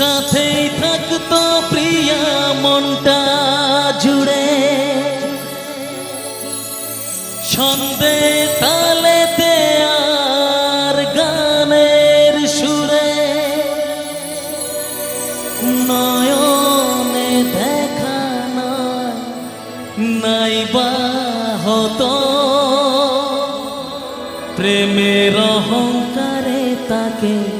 সাথেই থাকতো প্রিয়া, মনটা জুড়ে। ছন্দে তালেতে আর গানের সুরে। নয়নে দেখা নয় নাইবা হতো। প্রেমের অহংকারে তাকে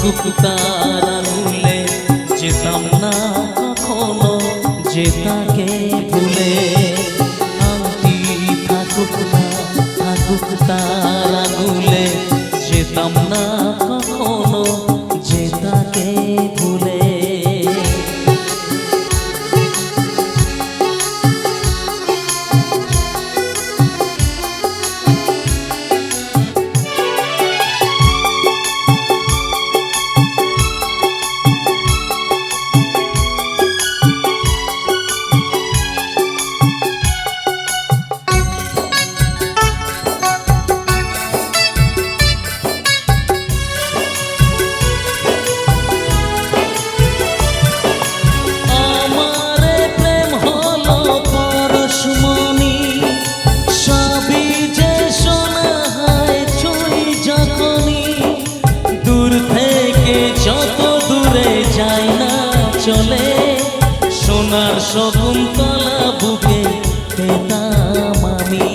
থাকুক তার আঙুলে যেতাম না কখনো, যে তাকে ভুলে। আংটি থাকুক থাকুক আঙুলে যেতাম না সোনার শকুন্তলা বুকে পেতাম আমি।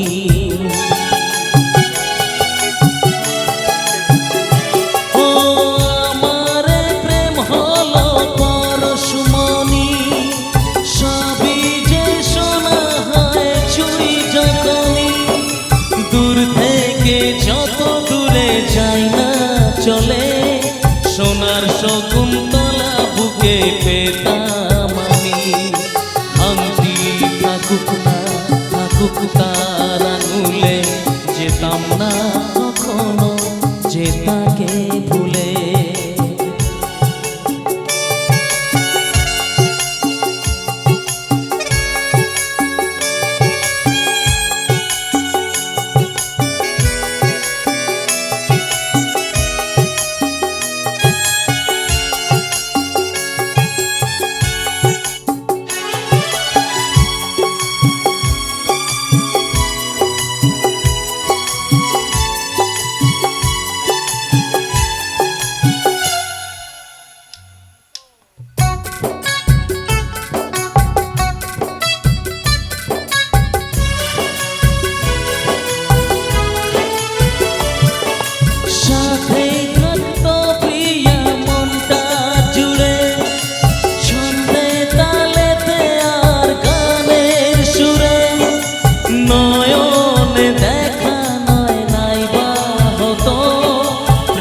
থাকুক তার আঙুলে যেতাম না কখনো যে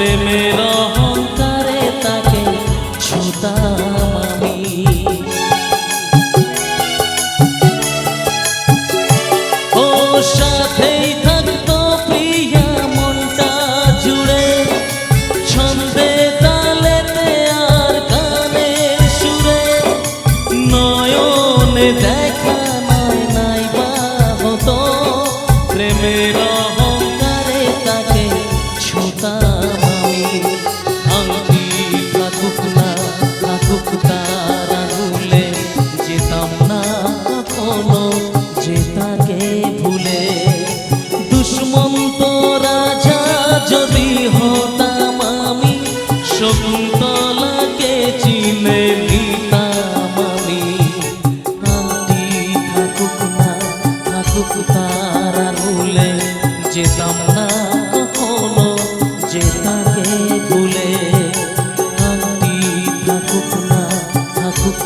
প্রেমের অহংকারে তাকে ছুতাম আমি। ও সাথেই থাকতো প্রিয়া, মনটা জুড়ে ছন্দে তালেতে আর গানের সুরে নয়নে দেখা বন্ধু তারা ভুলে যেতাম না হলো যে তাকে ভুলে। থাকুক না থাকুক